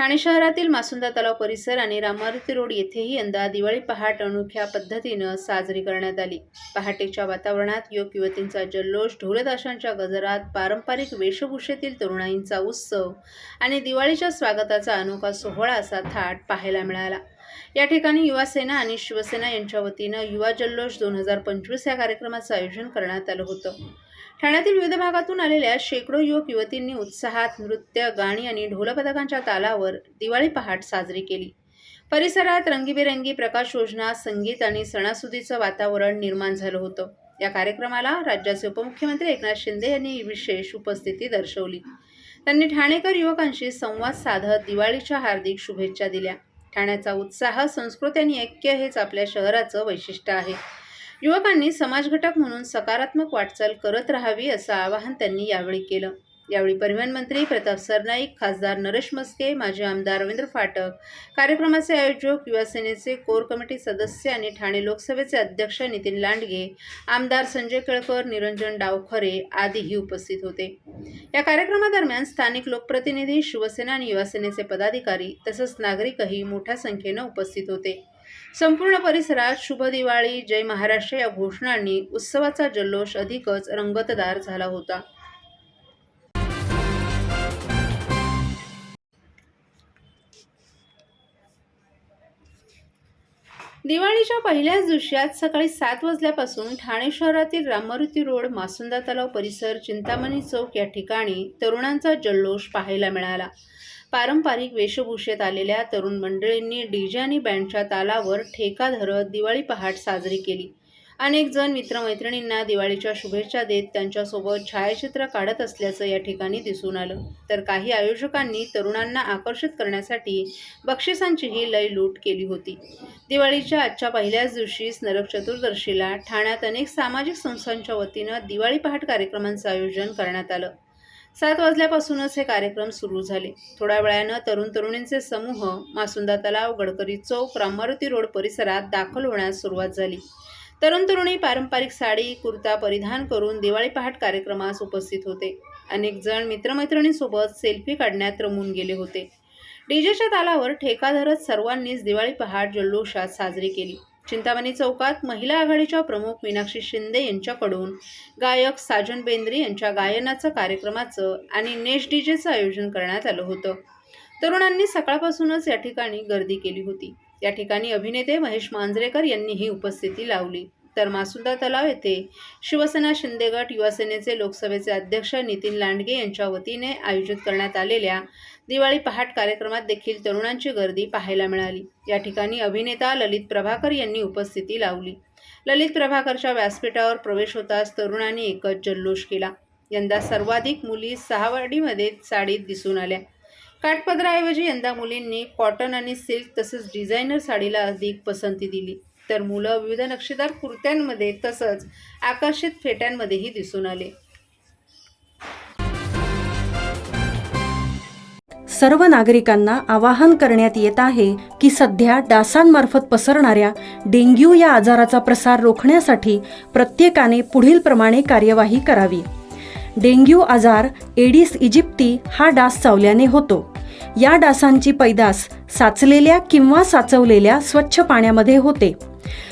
ठाणे शहरातील मासुंदा तलाव परिसर आणि रामारुती रोड येथेही यंदा दिवाळी पहाट अनोख्या पद्धतीनं साजरी करण्यात आली. पहाटेच्या वातावरणात युवक युवतींचा जल्लोष ढोलताशांच्या गजरात पारंपरिक वेशभूषेतील तरुणाईंचा उत्सव आणि दिवाळीच्या स्वागताचा अनोखा सोहळा असा थाट पाहायला मिळाला. या ठिकाणी युवासेना आणि शिवसेना यांच्या वतीनं युवा जल्लोष दोन हजार पंचवीस या कार्यक्रमाचं आयोजन करण्यात आलं होतं. ठाण्यातील विविध भागातून आलेल्या शेकडो युवक युवतींनी उत्साहात नृत्य गाणी आणि ढोलपथकांच्या तालावर दिवाळी पहाट साजरी केली. परिसरात रंगीबेरंगी प्रकाश योजना संगीत आणि सणासुदीचं वातावरण निर्माण झालं होतं. या कार्यक्रमाला राज्याचे उपमुख्यमंत्री एकनाथ शिंदे यांनी विशेष उपस्थिती दर्शवली. त्यांनी ठाणेकर युवकांशी संवाद साधत दिवाळीच्या हार्दिक शुभेच्छा दिल्या. ठाण्याचा उत्साह संस्कृती आणि ऐक्य हेच आपल्या शहराचं वैशिष्ट्य आहे. युवकांनी समाजघटक म्हणून सकारात्मक वाटचाल करत राहावी असं आवाहन त्यांनी यावेळी केलं. यावेळी परिवहन मंत्री प्रताप सरनाईक खासदार नरेश मस्के माजी आमदार रवींद्र फाटक कार्यक्रमाचे आयोजक युवासेनेचे कोर कमिटी सदस्य आणि ठाणे लोकसभेचे अध्यक्ष नितीन लांडगे आमदार संजय केळकर निरंजन डावखरे आदीही उपस्थित होते. या कार्यक्रमादरम्यान स्थानिक लोकप्रतिनिधी शिवसेना आणि युवासेनेचे पदाधिकारी तसंच नागरिकही मोठ्या संख्येनं उपस्थित होते. संपूर्ण परिसरात शुभ दिवाळी जय महाराष्ट्र या घोषणांनी उत्सवाचा जल्लोष अधिकच रंगतदार झाला होता. दिवाळीच्या पहिल्याच दिवशी आज सकाळी सात वाजल्यापासून ठाणे शहरातील रामरुती रोड मासुंदा तलाव परिसर चिंतामणी चौक या ठिकाणी तरुणांचा जल्लोष पाहायला मिळाला. पारंपरिक वेशभूषेत आलेल्या तरुण मंडळींनी डीजे आणि बँडच्या तालावर ठेका धरत दिवाळी पहाट साजरी केली. अनेक जण मित्रमैत्रिणींना दिवाळीच्या शुभेच्छा देत त्यांच्यासोबत छायाचित्र काढत असल्याचं या ठिकाणी दिसून आलं. तर काही आयोजकांनी तरुणांना आकर्षित करण्यासाठी बक्षिसांचीही लय लूट केली होती. दिवाळीच्या आजच्या पहिल्याच दिवशीच नरक चतुर्दशीला ठाण्यात अनेक सामाजिक संस्थांच्या वतीनं दिवाळी पहाट कार्यक्रमांचं आयोजन करण्यात आलं. सात वाजल्यापासूनच हे कार्यक्रम सुरू झाले. थोड्या वेळानं तरुण तरुणींचे समूह मासुंदा तलाव गडकरी चौक रामारुती रोड परिसरात दाखल होण्यास सुरुवात झाली. तरुण तरुणी पारंपरिक साडी कुर्ता परिधान करून दिवाळी पहाट कार्यक्रमास उपस्थित होते. अनेक जण मित्रमैत्रिणींसोबत सेल्फी काढण्यात रमून गेले होते. डीजेच्या तालावर ठेका धरत सर्वांनीच दिवाळी पहाट जल्लोषात साजरी केली. चिंतामणी चौकात महिला आघाडीच्या प्रमुख मीनाक्षी शिंदे यांच्याकडून गायक साजन बेंद्रे यांच्या गायनाचं कार्यक्रमाचं आणि नेश डीजेचं आयोजन करण्यात आलं होतं. तरुणांनी सकाळपासूनच या ठिकाणी गर्दी केली होती. या ठिकाणी अभिनेते महेश मांजरेकर यांनीही उपस्थिती लावली. तर मासुदा तलाव येथे शिवसेना शिंदेगट युवासेनेचे लोकसभेचे अध्यक्ष नितीन लांडगे यांच्या वतीने आयोजित करण्यात आलेल्या दिवाळी पहाट कार्यक्रमात देखील तरुणांची गर्दी पाहायला मिळाली. या ठिकाणी अभिनेता ललित प्रभाकर यांनी उपस्थिती लावली. ललित प्रभाकरच्या व्यासपीठावर प्रवेश होताच तरुणांनी एकच जल्लोष केला. यंदा सर्वाधिक मुली सहावाडीमध्ये साडीत दिसून आल्या. काठपदराऐवजी यंदा मुलींनी कॉटन आणि सिल्क तसेच डिझायनर साडीला अधिक पसंती दिली. तर मुलं विविध नक्षीदार कुर्त्यांमध्ये तसंच आकर्षित फेट्यांमध्येही दिसून आले. सर्व नागरिकांना आवाहन करण्यात येत आहे की सध्या डासांमार्फत पसरणाऱ्या डेंग्यू या आजाराचा प्रसार रोखण्यासाठी प्रत्येकाने पुढील प्रमाणे कार्यवाही करावी. डेंग्यू आजार एडिस इजिप्ती हा डास चावल्याने होतो. या डासांची पैदास साचलेल्या किंवा साचवलेल्या स्वच्छ पाण्यामध्ये होते.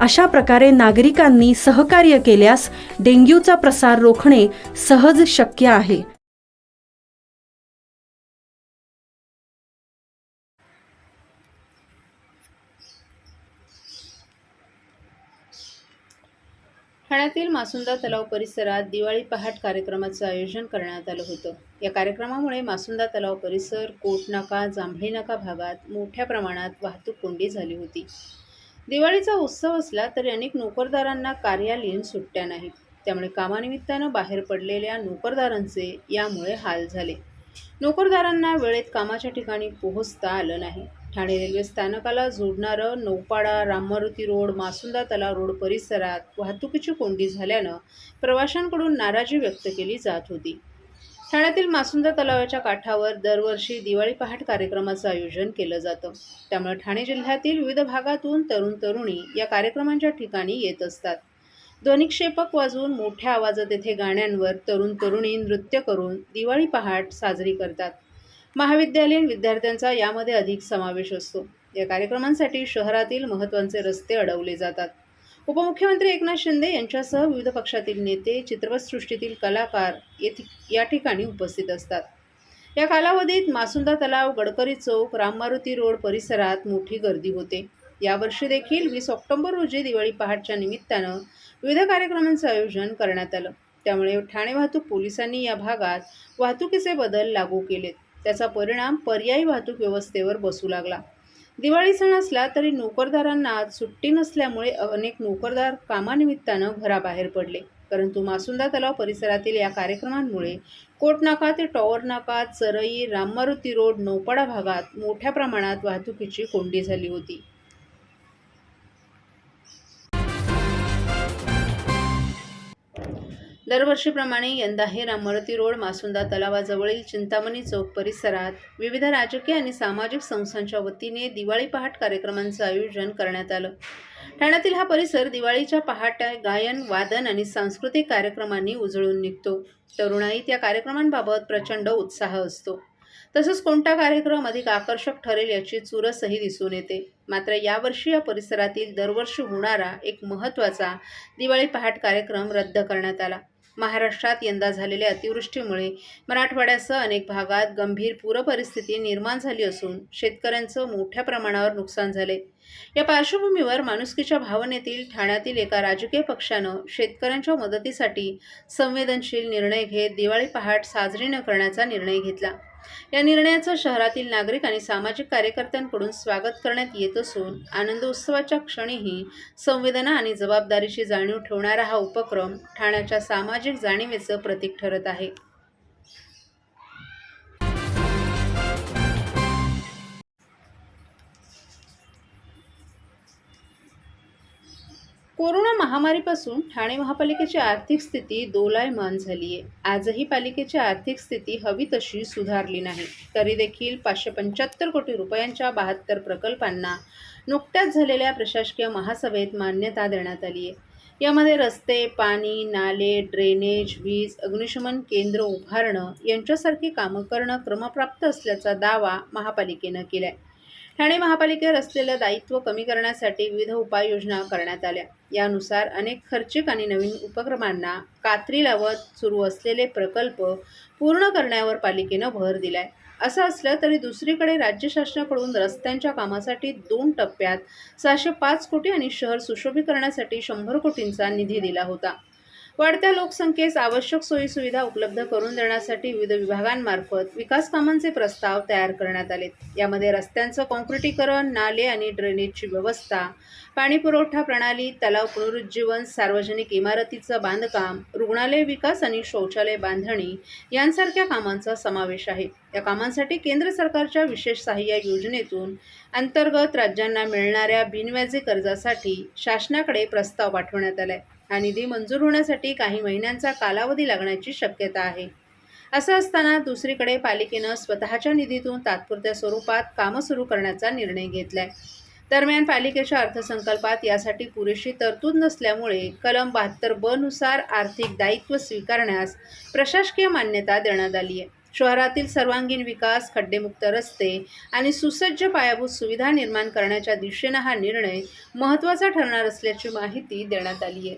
अशा प्रकारे नागरिकांनी सहकार्य केल्यास डेंग्यूचा प्रसार रोखणे सहज शक्य आहे. ठाण्यातील मासुंदा तलाव परिसरात दिवाळी पहाट कार्यक्रमाचं आयोजन करण्यात आलं होतं. या कार्यक्रमामुळे मासुंदा तलाव परिसर कोटनाका जांभळीनाका भागात मोठ्या प्रमाणात वाहतूक कोंडी झाली होती. दिवाळीचा उत्सव असला तरी अनेक नोकरदारांना कार्यालयीन सुट्ट्या नाहीत. त्यामुळे कामानिमित्तानं बाहेर पडलेल्या नोकरदारांचे यामुळे हाल झाले. नोकरदारांना वेळेत कामाच्या ठिकाणी पोहोचता आलं नाही. ठाणे रेल्वे स्थानकाला जोडणारं नौपाडा राममारुती रोड मासुंदा तलाव रोड परिसरात वाहतुकीची कोंडी झाल्यानं प्रवाशांकडून नाराजी व्यक्त केली जात होती. ठाण्यातील मासुंदा तलावाच्या काठावर दरवर्षी दिवाळी पहाट कार्यक्रमाचं आयोजन केलं जातं. त्यामुळे ठाणे जिल्ह्यातील विविध भागातून तरुण तरुणी या कार्यक्रमांच्या ठिकाणी येत असतात. ध्वनिक्षेपक वाजवून मोठ्या आवाजात येथे गाण्यांवर तरुण तरुणी नृत्य करून दिवाळी पहाट साजरी करतात. महाविद्यालयीन विद्यार्थ्यांचा यामध्ये अधिक समावेश असतो. या कार्यक्रमांसाठी शहरातील महत्त्वाचे रस्ते अडवले जातात. उपमुख्यमंत्री एकनाथ शिंदे यांच्यासह विविध पक्षातील नेते चित्रपटसृष्टीतील कलाकार येथे या ठिकाणी उपस्थित असतात. या कालावधीत मासुंदा तलाव गडकरी चौक राममारुती रोड परिसरात मोठी गर्दी होते. यावर्षी देखील वीस ऑक्टोबर रोजी दिवाळी पहाटच्या निमित्तानं विविध कार्यक्रमांचं आयोजन करण्यात आलं. त्यामुळे ठाणे वाहतूक पोलिसांनी या भागात वाहतुकीचे बदल लागू केलेत. त्याचा परिणाम पर्यायी वाहतूक व्यवस्थेवर बसू लागला. दिवाळी सण असला तरी नोकरदारांना आज सुट्टी नसल्यामुळे अनेक नोकरदार कामानिमित्तानं घराबाहेर पडले. परंतु मासुंदा तलाव परिसरातील या कार्यक्रमांमुळे कोटनाका ते टॉवर नाका चरई राममारुती रोड नौपाडा भागात मोठ्या प्रमाणात वाहतुकीची कोंडी झाली होती. दरवर्षीप्रमाणे यंदाही रामरती रोड मासुंदा तलावाजवळील चिंतामणी चौक परिसरात विविध राजकीय आणि सामाजिक संस्थांच्या वतीने दिवाळी पहाट कार्यक्रमांचं आयोजन करण्यात आलं. ठाण्यातील हा परिसर दिवाळीच्या पहाट्या गायन वादन आणि सांस्कृतिक कार्यक्रमांनी उजळून निघतो. तरुणाईत या कार्यक्रमांबाबत प्रचंड उत्साह असतो. तसंच कोणता कार्यक्रम अधिक आकर्षक ठरेल याची चुरसही दिसून येते. मात्र यावर्षी या परिसरातील दरवर्षी होणारा एक महत्त्वाचा दिवाळी पहाट कार्यक्रम रद्द करण्यात आला. महाराष्ट्रात यंदा झालेल्या अतिवृष्टीमुळे मराठवाड्यासह अनेक भागात गंभीर पूरपरिस्थिती निर्माण झाली असून शेतकऱ्यांचं मोठ्या प्रमाणावर नुकसान झाले. या पार्श्वभूमीवर माणुसकीच्या भावनेतील ठाण्यातील एका राजकीय पक्षानं शेतकऱ्यांच्या मदतीसाठी संवेदनशील निर्णय घेत दिवाळी पहाट साजरी न करण्याचा निर्णय घेतला. या निर्णयाचं शहरातील नागरिक आणि सामाजिक कार्यकर्त्यांकडून स्वागत करण्यात येत असून आनंद उत्सवाच्या क्षणीही संवेदना आणि जबाबदारीची जाणीव ठेवणारा हा उपक्रम ठाण्याच्या सामाजिक जाणीवेचं प्रतीक ठरत आहे. कोरोना महामारीपासून ठाणे महापालिकेची आर्थिक स्थिती दोलायमान झाली आहे आजही पालिकेची आर्थिक स्थिती हवी तशी सुधारली नाही. तरी देखील पाचशे पंच्याहत्तर कोटी रुपयांच्या बहात्तर प्रकल्पांना नुकत्याच झालेल्या प्रशासकीय महासभेत मान्यता देण्यात आली आहे यामध्ये रस्ते पाणी नाले ड्रेनेज वीज अग्निशमन केंद्र उभारणं यांच्यासारखी कामं करणं क्रमप्राप्त असल्याचा दावा महापालिकेनं केला आहे ठाणे महापालिकेवर असलेलं दायित्व कमी करण्यासाठी विविध उपाययोजना करण्यात आल्या. यानुसार अनेक खर्चिक आणि नवीन उपक्रमांना कात्री लावत सुरू असलेले प्रकल्प पूर्ण करण्यावर पालिकेनं भर दिलाय. असं असलं तरी दुसरीकडे राज्य शासनाकडून रस्त्यांच्या कामासाठी दोन टप्प्यात सहाशे पाच कोटी आणि शहर सुशोभीकरणासाठी शंभर कोटींचा निधी दिला होता. वाढत्या लोकसंख्येस आवश्यक सोयीसुविधा उपलब्ध करून देण्यासाठी विविध विभागांमार्फत विकास कामांचे प्रस्ताव तयार करण्यात आले यामध्ये रस्त्यांचं कॉन्क्रिटीकरण नाले आणि ड्रेनेजची व्यवस्था पाणीपुरवठा प्रणाली तलाव पुनरुज्जीवन सार्वजनिक इमारतीचं बांधकाम रुग्णालय विकास आणि शौचालय बांधणी यांसारख्या कामांचा समावेश आहे. या कामांसाठी केंद्र सरकारच्या विशेष सहाय्य योजनेतून अंतर्गत राज्यांना मिळणाऱ्या बिनव्याजी कर्जासाठी शासनाकडे प्रस्ताव पाठवण्यात आला आहे हा निधी मंजूर होण्यासाठी काही महिन्यांचा कालावधी लागण्याची शक्यता आहे. असं असताना दुसरीकडे पालिकेनं स्वतःच्या निधीतून तात्पुरत्या स्वरूपात कामं सुरू करण्याचा निर्णय घेतलाय. दरम्यान पालिकेच्या अर्थसंकल्पात यासाठी पुरेशी तरतूद नसल्यामुळे कलम बहात्तर ब नुसार आर्थिक दायित्व स्वीकारण्यास प्रशासकीय मान्यता देण्यात आली आहे. शहरातील सर्वांगीण विकास खड्डेमुक्त रस्ते आणि सुसज्ज पायाभूत सुविधा निर्माण करण्याच्या दिशेनं हा निर्णय महत्त्वाचा ठरणार असल्याची माहिती देण्यात आली आहे.